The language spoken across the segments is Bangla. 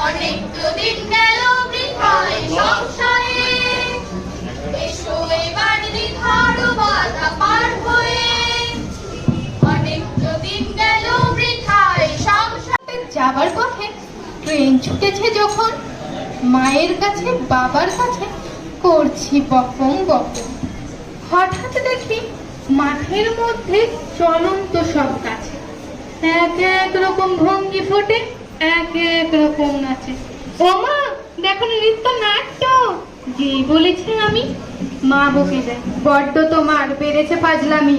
অনেক তো গেল অনেক তো দিন গেল, বৃথায় যাবার পথে ট্রেন ছুটেছে যখন। মায়ের কাছে, বাবার কাছে করছি বকম বকম হঠাৎ দেখি মাঠের মধ্যে চলন্ত সব গাছে। এক এক রকম ভঙ্গি ফোটে। এক এক রকম নাচে। ও মা, দেখো নৃত্য নাট্য। যেই বলেছে আমি, মা বকে দেয় বড্ড তোমার বেড়েছে পাজলামি।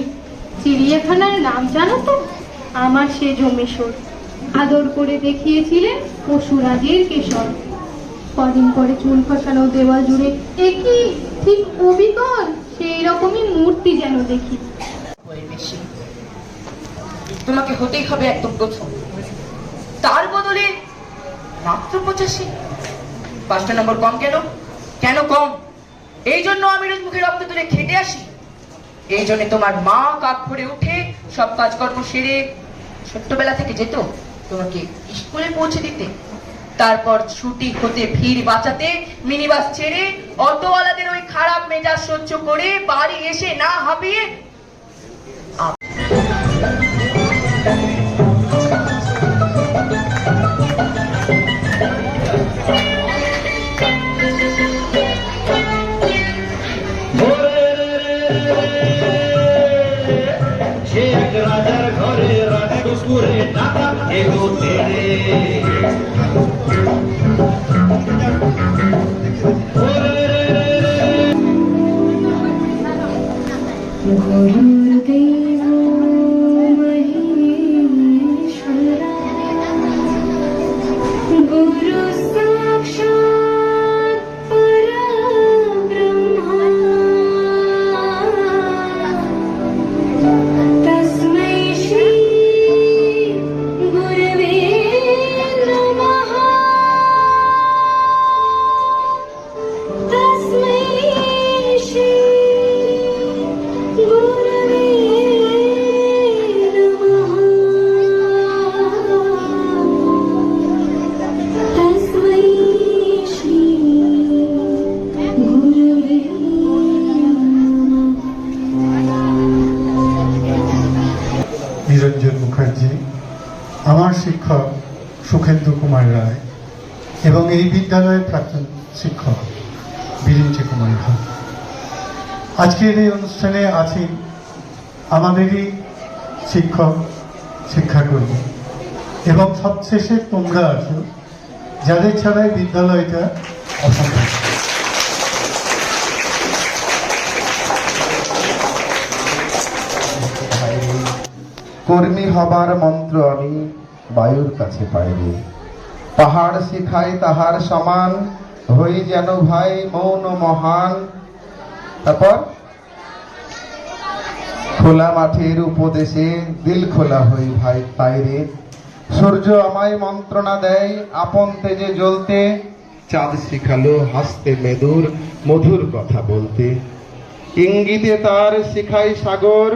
চিড়িয়াখানার নাম জানো তো? আমার সে জমেশোর আদর করে দেখিয়েছিলেন পশুরাজের কেশর। কদিন পরে চুল খসানো দেওয়াল জুড়ে একই ঠিক অবিকল? সেই রকমই মূর্তি যেন দেখি। তোমাকে হতেই হবে একদম প্রথম। তার বদলে মাত্র পঁচাশি। পাঁচটা নম্বর কম কেন? কেন কম? এই জন্য আমি রোজ মুখে রক্ত তুলে খেটে আসি। এই জন্য তোমার মা কাক ভরে উঠে সব কাজকর্ম সেরে ছোট্টবেলা থেকে যেত তোমাকে স্কুলে পৌঁছে দিতে। তারপর ছুটি হতে ভিড় বাঁচাতে মিনিবাস ছেড়ে অটোওয়ালাদের ওই খারাপ মেজাজ সহ্য করে বাড়ি এসে না হাঁপিয়ে শিক্ষক সুখেন্দু কুমার রায় এবং এই বিদ্যালয়ের প্রাক্তন শিক্ষক বিরিঞ্চি কুমার ভাগ আজকের এই অনুষ্ঠানে আছেন আমাদেরই শিক্ষক, শিক্ষাকর্মী এবং সবশেষে তোমরা আছো যাদের ছাড়াই বিদ্যালয়টা অসম্ভব। কর্মী হবার মন্ত্র আমি বায়ুর কাছে পাইব পাহাড় শিখাই তাহার সমান, হই যেন ভাই মৌন মহান। তারপর? খোলা মাঠের উপদেশে দিল খোলা হই ভাই বাইরে সূর্য আমায় মন্ত্রণা দেয়, আপন তেজে জ্বলতে। চাঁদ শিখালো হাসতে মেদুর, মধুর কথা বলতে। ইঙ্গিতে তার শিখাই সাগর,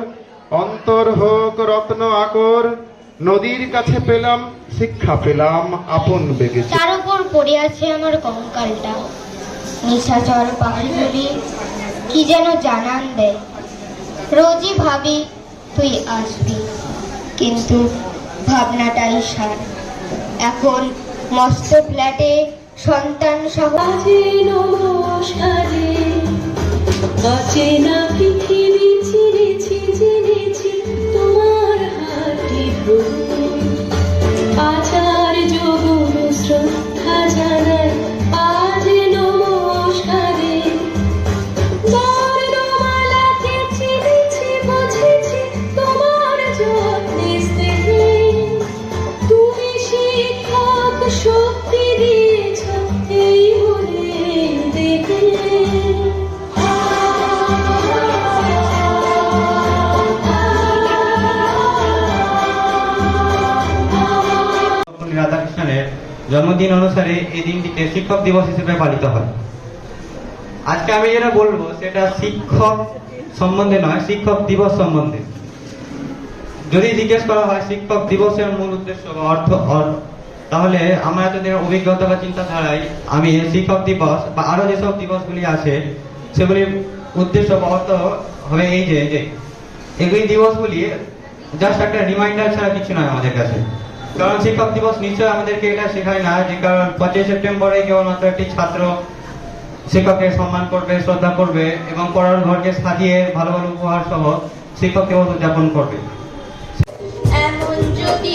অন্তর হোক রত্ন আকর। নদীর কাছে পেলাম শিক্ষা পেলাম আপন বেগে তার উপর পড়ে আছে আমার কঙ্কালটা। নিশাচর পাখিগুলি কি যেন জানান দেয়। রোজই ভাবি তুই আসবি। কিন্তু ভাবনাটাই সার। এখন মস্ত ফ্ল্যাটে সন্তান সহ নমস্কারে। অচেনা পৃথিবী তোমার হাতে জন্মদিন অনুসারে এই দিনটিকে শিক্ষক দিবস হিসেবে পালিত হয়। আজকে আমি যেটা বলব, সেটা শিক্ষক সম্বন্ধে নয়, শিক্ষক দিবস সম্বন্ধে। যদি জিজ্ঞেস করা হয় শিক্ষক দিবসের মূল উদ্দেশ্য বা অর্থ তাহলে আমার এতদিনের অভিজ্ঞতা বা চিন্তাধারায় আমি শিক্ষক দিবস বা আরও যেসব দিবসগুলি আছে, সেগুলির উদ্দেশ্য বা অর্থ হবে এই যে যে, এগুলি দিবসগুলি জাস্ট একটা রিমাইন্ডার ছাড়া কিছু নয় আমাদের কাছে। কারণ শিক্ষক দিবস নিশ্চয় আমাদেরকে এটা শেখায় না, যে কারণ পঁচিশে সেপ্টেম্বরে কেবলমাত্র একটি ছাত্র শিক্ষককে সম্মান করবে, শ্রদ্ধা করবে এবং পড়ার ঘরকে সাজিয়ে ভালো ভালো উপহার সহ শিক্ষক দিবস উদযাপন করবে। এমন যদি